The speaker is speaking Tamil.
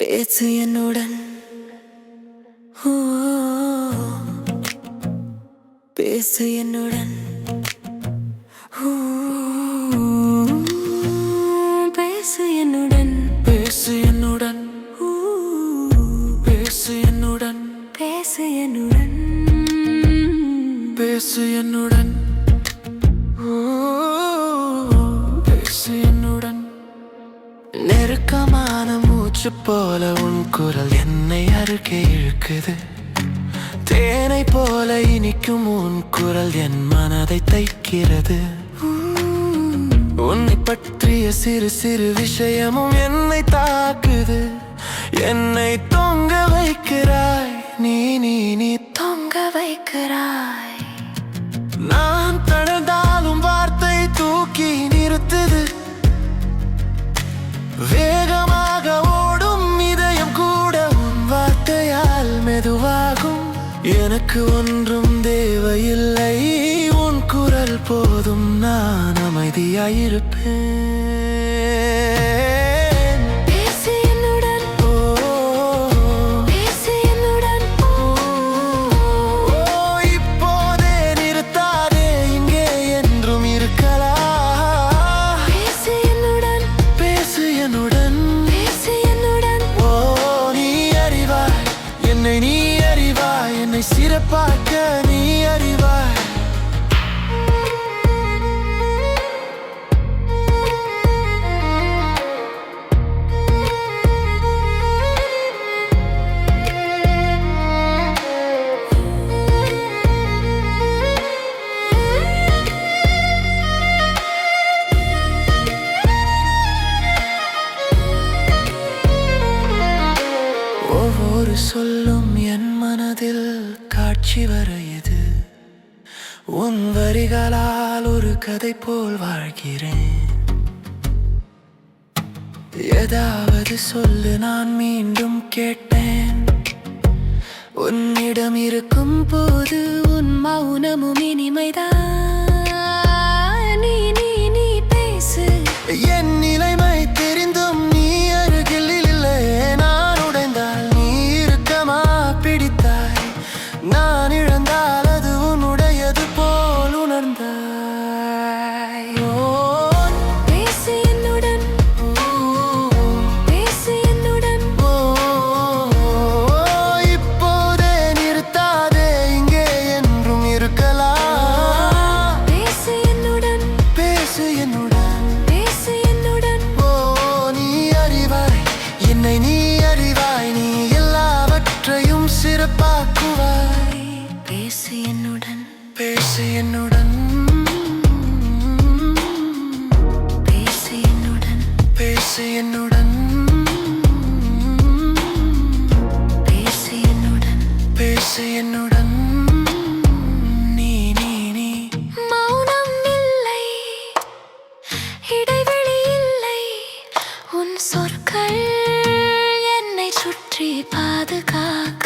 பேச்சு என்னுடன். பேசு என்னுடன். பேசு என்னுடன். பேசு என்னுடன். பேசு என்னுடன். பேசு என்னுடன். பேசு என்னுடன். மூச்சு போல உன் குரல் என்னை அருகே இழுக்குது. தேனை போல இனிக்கும் உன் குரல் என் மனதை தைக்கிறது. உன்னை பற்றிய சிறு சிறு விஷயமும் என்னை தாக்குது. என்னை தொங்க வைக்கிறாய். நீ நீ நீ தொங்க வைக்கிறாய். எனக்கு ஒன்றும் தேவையில்லை. உன் குரல் போதும். நான் அமைதியாயிருப்பேன். என்னை நீ அறிவாய். ஒவ்வொரு சொல்லும் என் மனதில் காட்சி வரையுது உன் வரிகளால் ஒரு கதை போல் வாழ்கிறேன். ஏதாவது சொல்லு நான் மீண்டும் கேட்டேன். உன்னிடம் இருக்கும் போது உன் மௌனமும் இனிமைதான். சிறப்பாக்குவாய் பேசு என்னுடன். பேசு என்னுடன். பேசு என்னுடன். பேசு என்னுடன். பேசு என்னுடன். பேசு என்னுடன். நீ நீ நீ. சொற்கள் என்னை சுற்றி பாதுகாக்க